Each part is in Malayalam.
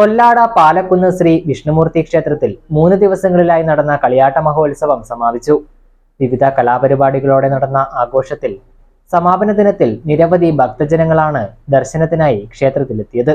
കൊല്ലാട പാലക്കുന്ന് ശ്രീ വിഷ്ണുമൂർത്തി ക്ഷേത്രത്തിൽ മൂന്ന് ദിവസങ്ങളിലായി നടന്ന കളിയാട്ട മഹോത്സവം സമാപിച്ചു. വിവിധ കലാപരിപാടികളോടെ നടന്ന ആഘോഷത്തിൽ സമാപന ദിനത്തിൽ നിരവധി ഭക്തജനങ്ങളാണ് ദർശനത്തിനായി ക്ഷേത്രത്തിലെത്തിയത്.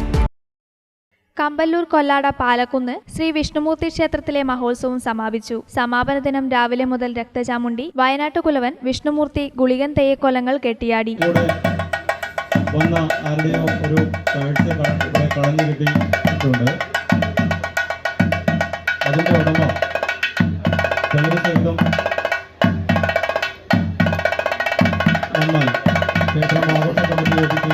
കമ്പല്ലൂർ കൊല്ലാട പാലക്കുന്ന് ശ്രീ വിഷ്ണുമൂർത്തി ക്ഷേത്രത്തിലെ മഹോത്സവം സമാപിച്ചു. സമാപന ദിനം രാവിലെ മുതൽ രക്തചാമുണ്ടി വയനാട്ടുകുലവൻ വിഷ്ണുമൂർത്തി ഗുളികൻ തെയ്യക്കൊലങ്ങൾ കെട്ടിയാടി. വന്ന ആരുടെയോ ഒരു കാഴ്ച ഇവിടെ കളഞ്ഞു കിട്ടിയിട്ടുണ്ട് അതിന്റെ ഉടമ പ്രകൃതി സഹിതം വന്നാൽ ക്ഷേത്രം ആഘോഷ കമ്മിറ്റി യോജിച്ച്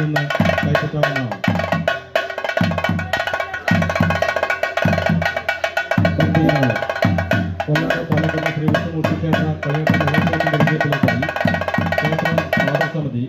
ശ്രീ വിഷ്ണുമൂർത്തി ക്ഷേത്ര കളിയാട്ട മഹോത്സവത്തിന്റെ വിജയത്തിലേക്കായി ക്ഷേത്രം മാതൃസമിതി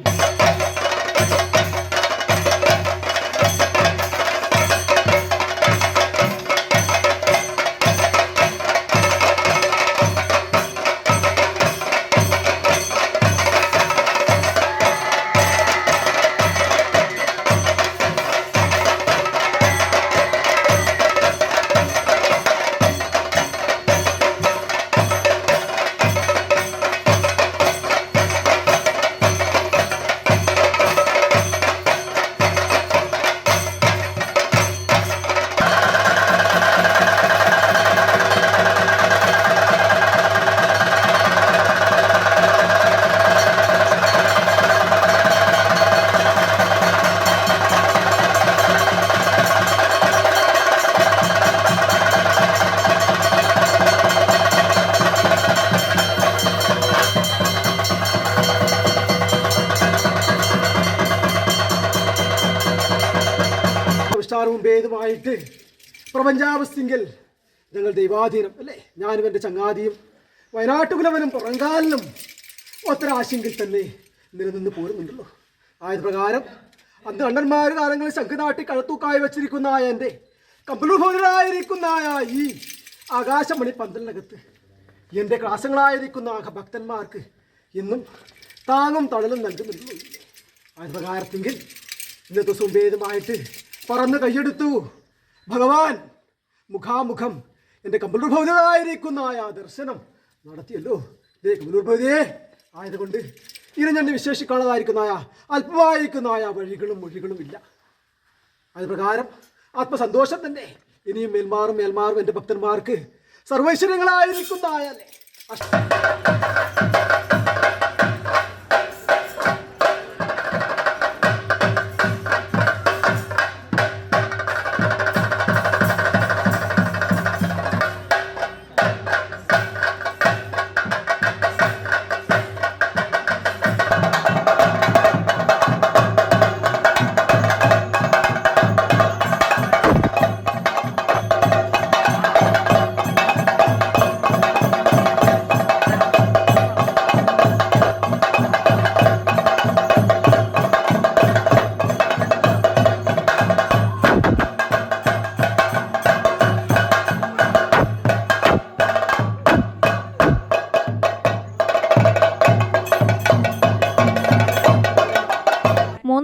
നമസ്കാരവും ഭേദമായിട്ട് പ്രപഞ്ചാവസ്ഥിങ്കിൽ ഞങ്ങൾ ദൈവാധീനം അല്ലേ? ഞാനും എന്റെ ചങ്ങാതിയും വയനാട്ടുകുലവനും പുറങ്കാലിനും ഒത്തരാശങ്കിൽ തന്നെ നിലനിന്ന് പോരുന്നുണ്ടല്ലോ. ആയത് പ്രകാരം അന്ന് കണ്ണന്മാരുടെ കാലങ്ങളിൽ ശംഖുനാട്ടി കഴത്തൂക്കായി വച്ചിരിക്കുന്ന എന്റെ കമ്പലൂഭവനായിരിക്കുന്ന ഈ ആകാശമണി പന്തലിനകത്ത് എന്റെ ആ ഭക്തന്മാർക്ക് ഇന്നും താങ്ങും തണലും നൽകുന്നുണ്ടല്ലോ. ആയത് പ്രകാരത്തെങ്കിൽ ഇന്നത്തെ സുംഭേദമായിട്ട് പറന്ന് കൈയെടുത്തു. ഭഗവാൻ മുഖാമുഖം എന്റെ കമ്പലൂർഭവനായിരിക്കുന്ന ആ ദർശനം നടത്തിയല്ലോ. ദേ കമ്പലൂർഭവതേ ആയതുകൊണ്ട് ഇരഞ്ഞെന്നെ വിശേഷിക്കാനുള്ളതായിരിക്കുന്നതായ അല്പമായിരിക്കുന്നതായ വഴികളും മൊഴികളും ഇല്ല. അത് പ്രകാരം ആത്മസന്തോഷം തന്നെ. ഇനിയും മേൽമാറും മേൽമാറും എന്റെ ഭക്തന്മാർക്ക് സർവൈശ്വര്യങ്ങളായിരിക്കുന്നതായ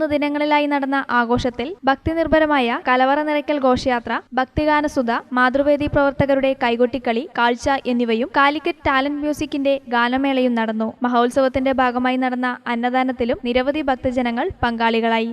മൂന്ന് ദിനങ്ങളിലായി നടന്ന ആഘോഷത്തിൽ ഭക്തിനിർഭരമായ കലവറ നിറയ്ക്കൽ ഘോഷയാത്ര ഭക്തിഗാനസുധ മാതൃവേദി പ്രവർത്തകരുടെ കൈകൊട്ടിക്കളി കാഴ്ച എന്നിവയും കാലിക്കറ്റ് ടാലന്റ് മ്യൂസിക്കിന്റെ ഗാനമേളയും നടന്നു. മഹോത്സവത്തിന്റെ ഭാഗമായി നടന്ന അന്നദാനത്തിലും നിരവധി ഭക്തജനങ്ങൾ പങ്കാളികളായി.